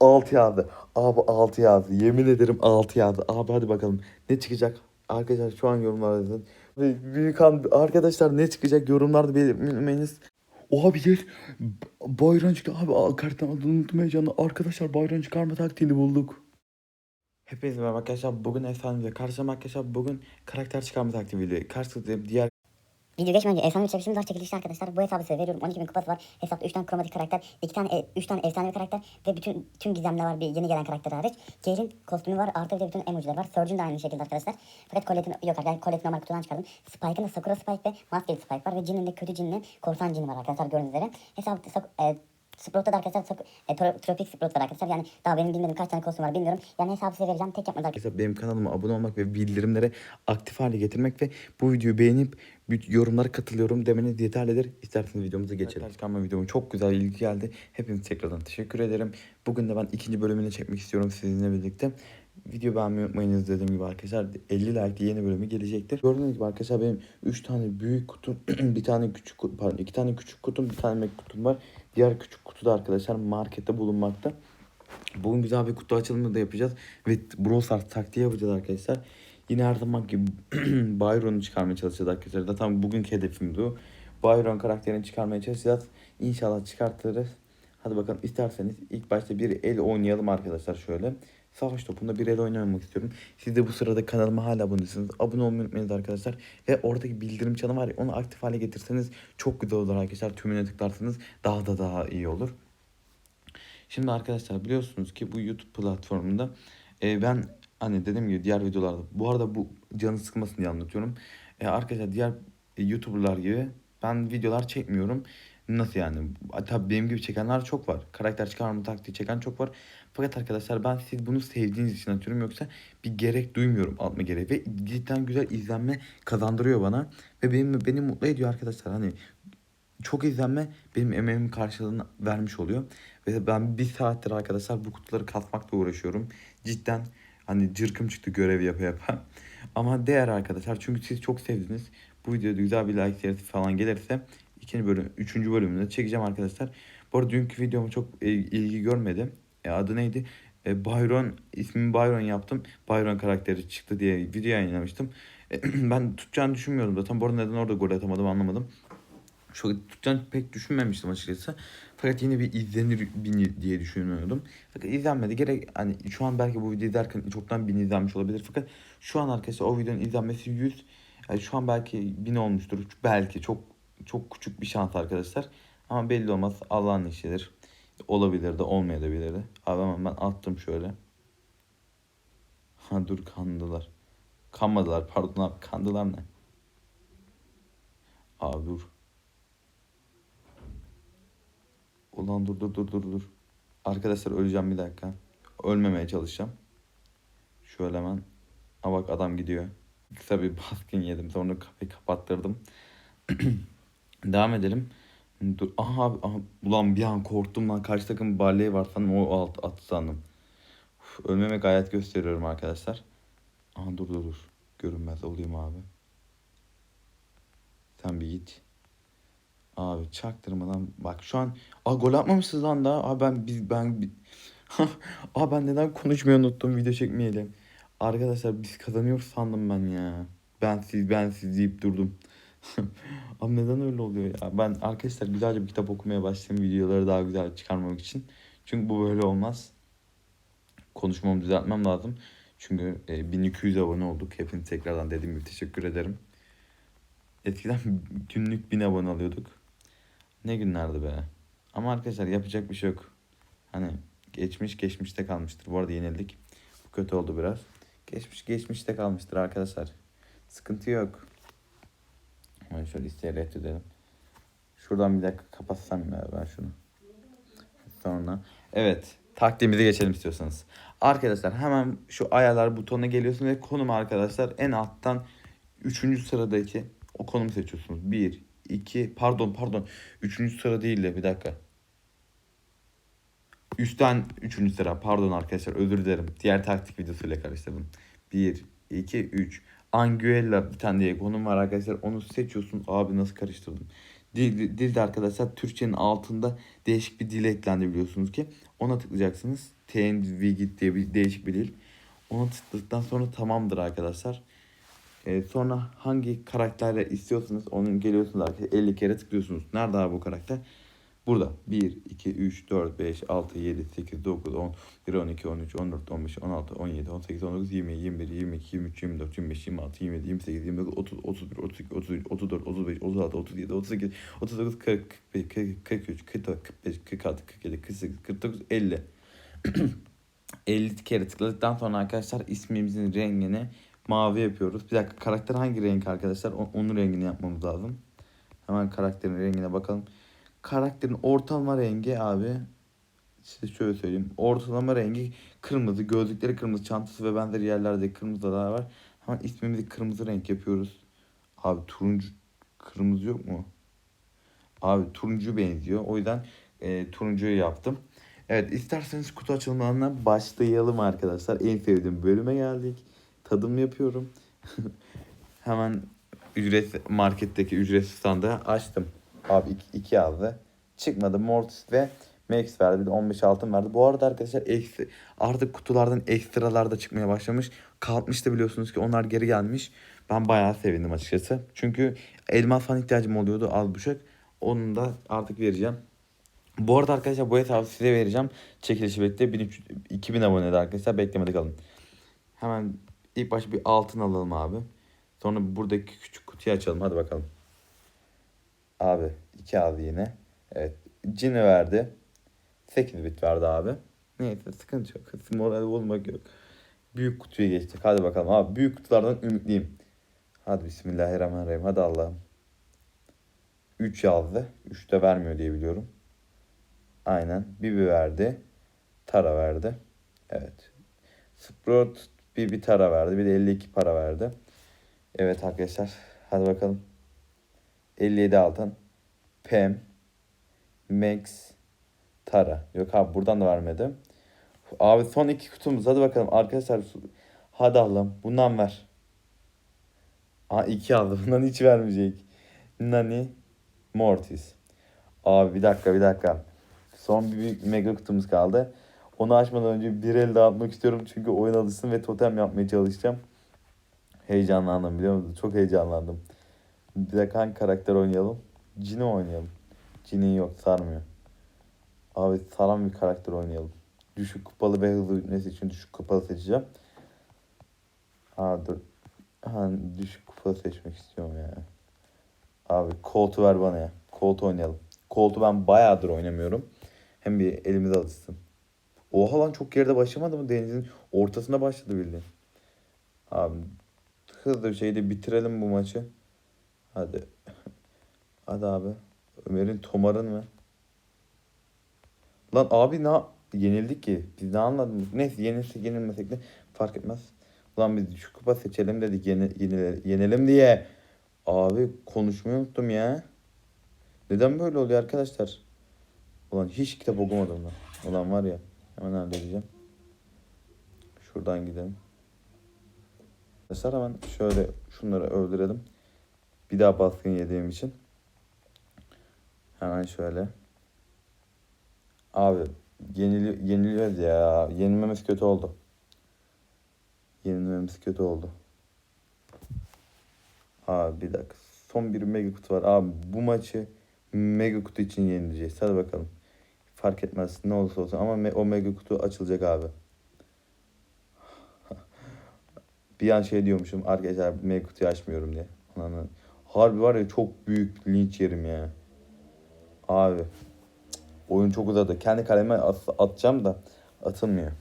6 yazdı. Abi 6 yazdı. Yemin ederim 6 yazdı. Abi hadi bakalım. Ne çıkacak? Arkadaşlar şu an yorumlarda yazın. Büyük an arkadaşlar ne çıkacak yorumlarda belirtmeniz. Oha bir yer. Bayram abi. Karttan adını heyecanla. Arkadaşlar bayram çıkarma taktiğini bulduk. Hepinize merhaba arkadaşlar. Bugün efendim karşıma arkadaşlar bugün karakter çıkarma taktiği video. Karşıda diğer Video geçmeden önce efsane bir çekilişimiz var çekilişte arkadaşlar. Bu hesabı size veriyorum. 12 bin kupası var. Hesapta 3 tane kromatik karakter, 2 tane, e, 3 tane efsane karakter ve bütün tüm gizemler var bir yeni gelen karakter hariç. Kane'in kostümü var artı bir de bütün emojiler var. Surge'ün de aynı şekilde arkadaşlar. Fakat Colette'in yok arkadaşlar. Colette normal kutudan çıkardım. Spike'ın da Sakura Spike ve Maskeli Spike var ve Jin'in de kötü Jin'le korsan Jin var arkadaşlar gördüğünüz üzere. Hesapta e, Sprout'ta da arkadaşlar Sak- e, Tro- Tropik Sprout var arkadaşlar. Yani daha benim bilmediğim kaç tane kostüm var bilmiyorum. Yani hesabı size vereceğim. Tek yapmanız Arkadaşlar benim kanalıma abone olmak ve bildirimlere aktif hale getirmek ve bu videoyu beğenip yorumlara katılıyorum demeniz yeterlidir. İsterseniz videomuza geçelim. Çıkarma videomu çok güzel ilgi geldi. Hepinize tekrardan teşekkür ederim. Bugün de ben ikinci bölümünü çekmek istiyorum sizinle birlikte. Video beğenmeyi unutmayınız dediğim gibi arkadaşlar 50 like yeni bölümü gelecektir. Gördüğünüz gibi arkadaşlar benim 3 tane büyük kutum, bir tane küçük kutum, pardon 2 tane küçük kutum, bir tane mek kutum var. Diğer küçük kutu da arkadaşlar markette bulunmakta. Bugün güzel bir kutu açılımı da yapacağız. Ve Brawl taktiği yapacağız arkadaşlar. Yine her zaman gibi Byron'u çıkarmaya çalışacağız arkadaşlar. Zaten bugünkü hedefim bu. Byron karakterini çıkarmaya çalışacağız. İnşallah çıkartırız. Hadi bakalım isterseniz ilk başta bir el oynayalım arkadaşlar şöyle. Savaş topunda bir el oynamak istiyorum. Siz de bu sırada kanalıma hala abonesiniz. Abone olmayı unutmayınız arkadaşlar. Ve oradaki bildirim çanı var ya onu aktif hale getirseniz çok güzel olur arkadaşlar. Tümüne tıklarsanız daha da daha iyi olur. Şimdi arkadaşlar biliyorsunuz ki bu YouTube platformunda e, ben hani dediğim gibi diğer videolarda bu arada bu canı sıkmasın diye anlatıyorum. E, arkadaşlar diğer e, YouTuber'lar gibi ben videolar çekmiyorum. Nasıl yani? Tabii benim gibi çekenler çok var. Karakter çıkarma taktiği çeken çok var. Fakat arkadaşlar ben siz bunu sevdiğiniz için atıyorum yoksa bir gerek duymuyorum atma gereği ve cidden güzel izlenme kazandırıyor bana ve benim beni mutlu ediyor arkadaşlar. Hani çok izlenme benim emeğimin karşılığını vermiş oluyor. Ve ben bir saattir arkadaşlar bu kutuları kasmakla uğraşıyorum. Cidden hani cırkım çıktı görev yapa yapa. Ama değer arkadaşlar çünkü siz çok sevdiniz. Bu videoda güzel bir like serisi falan gelirse ikinci bölüm, üçüncü bölümünde çekeceğim arkadaşlar. Bu arada dünkü videom çok e, ilgi görmedi. E, adı neydi? E, Byron, ismini Byron yaptım. Byron karakteri çıktı diye video yayınlamıştım. E, ben tutacağını düşünmüyordum zaten. Bu arada neden orada gol atamadım anlamadım. Çok tutacağını pek düşünmemiştim açıkçası. Fakat yine bir izlenir bin diye düşünüyordum. Fakat izlenmedi. Gerek hani şu an belki bu videoyu izlerken çoktan bin izlenmiş olabilir. Fakat şu an arkadaşlar o videonun izlenmesi 100. Yani şu an belki bin olmuştur. Belki çok çok küçük bir şans arkadaşlar. Ama belli olmaz. Allah'ın işidir. Olabilir de olmayabilir de. Abi hemen ben attım şöyle. Ha dur kandılar. Kanmadılar pardon abi kandılar ne? Abi dur. Ulan dur dur dur dur dur. Arkadaşlar öleceğim bir dakika. Ölmemeye çalışacağım. Şöyle hemen. Ha bak adam gidiyor. Kısa baskın yedim. Sonra kapıyı kapattırdım. Devam edelim. Dur. Aha. Aha. Ulan bir an korktum lan. Karşı takım barley var sandım. O alt attı sandım. Uf, ölmeme gayet gösteriyorum arkadaşlar. Aha dur dur dur. Görünmez olayım abi. Sen bir git. Abi çaktırmadan bak şu an Aa gol atmamışsınız lan daha. Abi ben biz ben Aa ben neden konuşmayı unuttum video çekmeyelim. Arkadaşlar biz kazanıyoruz sandım ben ya. Ben siz ben siz deyip durdum. Abi neden öyle oluyor ya? Ben arkadaşlar güzelce bir kitap okumaya başlayayım videoları daha güzel çıkarmak için. Çünkü bu böyle olmaz. Konuşmamı düzeltmem lazım. Çünkü e, 1200 abone olduk. Hepinize tekrardan dediğim gibi teşekkür ederim. Eskiden günlük 1000 abone alıyorduk. Ne günlerdi be. Ama arkadaşlar yapacak bir şey yok. Hani geçmiş geçmişte kalmıştır. Bu arada yenildik. Bu kötü oldu biraz. Geçmiş geçmişte kalmıştır arkadaşlar. Sıkıntı yok. Hemen şöyle isteğe reddedelim. Şuradan bir dakika kapatsam ya ben şunu. Sonra. Evet. Taktiğimize geçelim istiyorsanız. Arkadaşlar hemen şu ayarlar butonuna geliyorsunuz ve konum arkadaşlar en alttan 3. sıradaki o konumu seçiyorsunuz. 1, 2, pardon pardon. 3. sıra değil de bir dakika. Üstten 3. sıra pardon arkadaşlar özür dilerim. Diğer taktik videosuyla karıştırdım. 1, 2, 3. Anguilla bir tane diye konum var arkadaşlar. Onu seçiyorsun. Abi nasıl karıştırdım. Dil, dil de arkadaşlar Türkçenin altında değişik bir dil eklendi biliyorsunuz ki. Ona tıklayacaksınız. TNVGit diye bir değişik bir dil. Ona tıkladıktan sonra tamamdır arkadaşlar. Ee, sonra hangi karakterle istiyorsanız onu geliyorsunuz arkadaşlar. 50 kere tıklıyorsunuz. Nerede abi bu karakter? Burada. 1, 2, 3, 4, 5, 6, 7, 8, 9, 10, 1, 12, 13, 14, 15, 16, 17, 18, 19, 20, 21, 22, 23, 24, 25, 26, 27, 28, 29, 30, 31, 32, 33, 34, 35, 36, 37, 38, 39, 40, 41, 43, 44, 45, 46, 47, 48, 49, 50. 50 kere tıkladıktan sonra arkadaşlar ismimizin rengini mavi yapıyoruz. Bir dakika karakter hangi renk arkadaşlar? Onun rengini yapmamız lazım. Hemen karakterin rengine bakalım. Karakterin ortalama rengi abi size şöyle söyleyeyim. Ortalama rengi kırmızı. Gözlükleri kırmızı. Çantası ve benzeri yerlerde kırmızılar var. Hemen ismimizi kırmızı renk yapıyoruz. Abi turuncu kırmızı yok mu? Abi turuncu benziyor. O yüzden e, turuncuyu yaptım. Evet isterseniz kutu açılımlarına başlayalım arkadaşlar. En sevdiğim bölüme geldik. Tadım yapıyorum. Hemen ücret marketteki ücretsiz sandığı açtım. Abi iki aldı. Çıkmadı. Mortis ve Max verdi. Bir de 15 altın verdi. Bu arada arkadaşlar eksi, artık kutulardan ekstralar da çıkmaya başlamış. Kalkmıştı biliyorsunuz ki onlar geri gelmiş. Ben bayağı sevindim açıkçası. Çünkü elmas falan ihtiyacım oluyordu az buçuk. Onu da artık vereceğim. Bu arada arkadaşlar bu hesabı size vereceğim. Çekilişi bekle. 1300 2000 abonede arkadaşlar. Beklemede kalın. Hemen ilk başta bir altın alalım abi. Sonra buradaki küçük kutuyu açalım. Hadi bakalım. Abi iki aldı yine. Evet. Cini verdi. 8 bit verdi abi. Neyse sıkıntı yok. Moral olmak yok. Büyük kutuya geçtik. Hadi bakalım. Abi büyük kutulardan ümitliyim. Hadi bismillahirrahmanirrahim. Hadi Allah'ım. 3 yazdı. 3 de vermiyor diye biliyorum. Aynen. Bibi verdi. Tara verdi. Evet. Sprout bir, bir tara verdi. Bir de 52 para verdi. Evet arkadaşlar. Hadi bakalım. 57 altın. Pem. Max. Tara. Yok abi buradan da vermedi. Abi son iki kutumuz. Hadi bakalım arkadaşlar. Hadi Allah'ım. Bundan ver. Aa iki aldı. Bundan hiç vermeyecek. Nani. Mortis. Abi bir dakika bir dakika. Son bir büyük mega kutumuz kaldı. Onu açmadan önce bir el dağıtmak istiyorum. Çünkü oyun alışsın ve totem yapmaya çalışacağım. Heyecanlandım biliyor musun? Çok heyecanlandım. Bir dakika hangi karakter oynayalım? Cini oynayalım. Cini yok sarmıyor. Abi saran bir karakter oynayalım. Düşük kupalı ve hızlı bitmesi için düşük kupalı seçeceğim. Ha dur. Ha, düşük kupalı seçmek istiyorum ya. Abi Colt'u ver bana ya. Colt oynayalım. Colt'u ben bayağıdır oynamıyorum. Hem bir elimize alışsın. Oha lan çok geride başlamadı mı? Denizin ortasında başladı bildiğin. Abi hızlı bir şeyde bitirelim bu maçı. Hadi. Hadi abi. Ömer'in tomarın mı? Lan abi ne yenildik ki? Biz ne anladık? Neyse yenilsek yenilmesek de fark etmez. Ulan biz şu kupa seçelim dedik yeni, yenelim diye. Abi konuşmayı unuttum ya. Neden böyle oluyor arkadaşlar? Ulan hiç kitap okumadım lan. Ulan var ya hemen halledeceğim. Şuradan gidelim. Arkadaşlar hemen şöyle şunları öldürelim. Bir daha baskın yediğim için. Hemen şöyle. Abi yenili yeniliyoruz ya. Yenilmemiz kötü oldu. Yenilmemiz kötü oldu. Abi bir dakika. Son bir mega kutu var. Abi bu maçı mega kutu için yenileceğiz. Hadi bakalım. Fark etmez ne olursa olsun ama o mega kutu açılacak abi. bir an şey diyormuşum arkadaşlar mega kutuyu açmıyorum diye. Ananı. Harbi var ya çok büyük linç yerim ya. Abi. Oyun çok uzadı. Kendi kaleme at- atacağım da atılmıyor.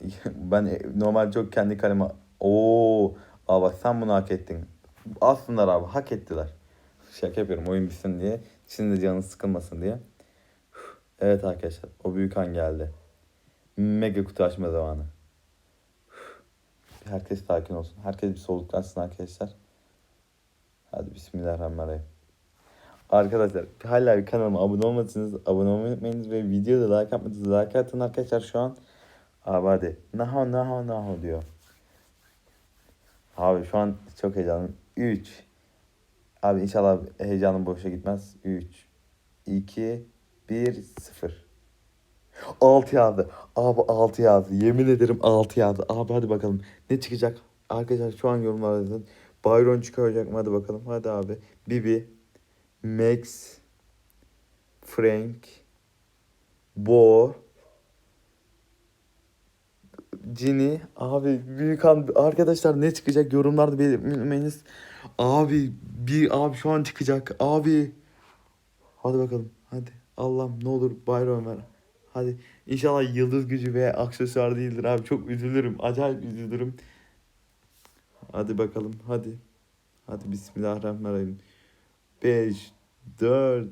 ben normal çok kendi kaleme Oo, Aa bak sen bunu hak ettin. Aslında abi hak ettiler. Şaka yapıyorum oyun bitsin diye. De canınız sıkılmasın diye. Evet arkadaşlar o büyük an geldi. Mega kutu açma zamanı. Herkes sakin olsun. Herkes bir soluklansın arkadaşlar. Hadi bismillahirrahmanirrahim. Arkadaşlar hala bir kanalıma abone olmadıysanız abone olmayı unutmayınız ve videoda like atmadıysanız like atın arkadaşlar şu an. Abi hadi. Naho naho naho diyor. Abi şu an çok heyecanlıyım. 3. Abi inşallah heyecanım boşa gitmez. 3. 2. 1 0 6 yazdı. Abi 6 yazdı. Yemin ederim 6 yazdı. Abi hadi bakalım. Ne çıkacak? Arkadaşlar şu an yorumlarda yazın. Byron çıkacak mı? Hadi bakalım. Hadi abi. Bibi. Max. Frank. Bo. Cini. Abi büyük an arkadaşlar ne çıkacak yorumlarda belirtmeniz. Abi bir abi şu an çıkacak. Abi. Hadi bakalım. Hadi. Allah'ım ne olur Byron ver. Hadi. İnşallah yıldız gücü veya aksesuar değildir abi. Çok üzülürüm. Acayip üzülürüm. Hadi bakalım. Hadi. Hadi Bismillahirrahmanirrahim. 5 4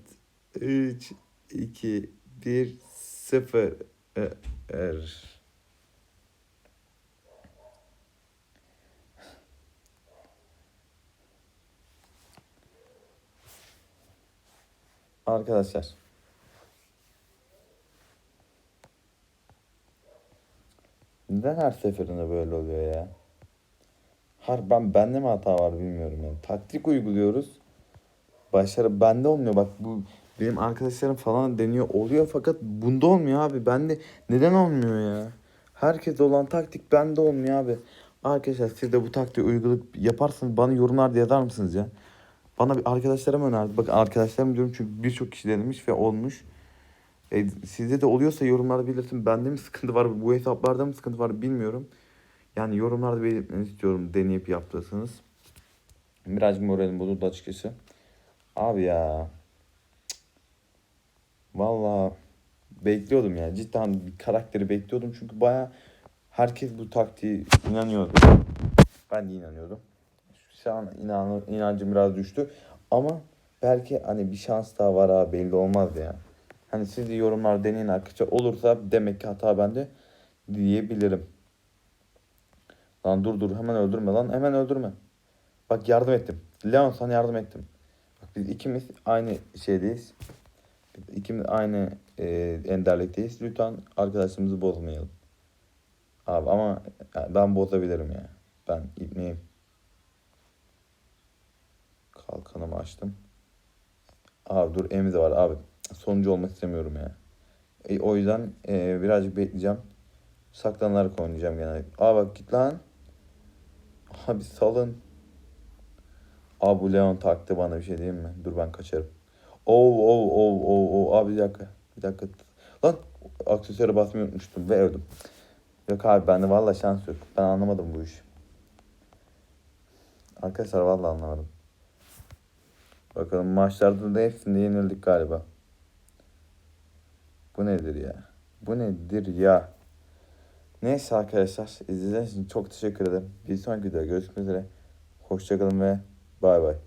3 2 1 0 Er. Arkadaşlar. Neden her seferinde böyle oluyor ya? Har ben bende mi hata var bilmiyorum yani. Taktik uyguluyoruz. Başarı bende olmuyor. Bak bu benim arkadaşlarım falan deniyor oluyor fakat bunda olmuyor abi. Bende neden olmuyor ya? Herkes olan taktik bende olmuyor abi. Arkadaşlar siz de bu taktiği uygulayıp yaparsanız bana yorumlarda yazar mısınız ya? Bana bir arkadaşlarım önerdi. Bakın arkadaşlarım diyorum çünkü birçok kişi denemiş ve olmuş. E, sizde de oluyorsa yorumlarda belirtin. Bende mi sıkıntı var, bu hesaplarda mı sıkıntı var bilmiyorum. Yani yorumlarda belirtmenizi istiyorum deneyip yaptıysanız. Birazcık moralim bozuldu açıkçası. Abi ya. Cık. Vallahi bekliyordum ya. Cidden bir karakteri bekliyordum. Çünkü baya herkes bu taktiği inanıyordu. Ben de inanıyordum. Şu an inan, inancım biraz düştü. Ama belki hani bir şans daha var ha belli olmaz ya. Hani siz de yorumlar deneyin arkadaşlar. Olursa demek ki hata bende diyebilirim. Lan dur dur hemen öldürme lan hemen öldürme. Bak yardım ettim. Leon sana yardım ettim. Bak biz ikimiz aynı şeydeyiz. Biz ikimiz aynı e, enderlikteyiz. Lütfen arkadaşımızı bozmayalım. Abi ama ben bozabilirim ya. Ben ipneyim. Kalkanımı açtım. Abi dur Emize var abi. Sonuncu olmak istemiyorum ya. E, o yüzden e, birazcık bekleyeceğim. Saklanarak oynayacağım genelde. Aa bak git lan. Abi salın. Abi bu Leon taktı bana bir şey diyeyim mi? Dur ben kaçarım. Oo oo oo oo oo abi bir dakika. Bir dakika. Lan aksesuara basmayı unutmuştum ve öldüm. Yok abi bende valla şans yok. Ben anlamadım bu işi. Arkadaşlar valla anlamadım. Bakalım maçlarda da hepsinde yenildik galiba. Bu nedir ya? Bu nedir ya? Neyse arkadaşlar izlediğiniz için çok teşekkür ederim. Bir sonraki videoda görüşmek üzere. Hoşçakalın ve bay bay.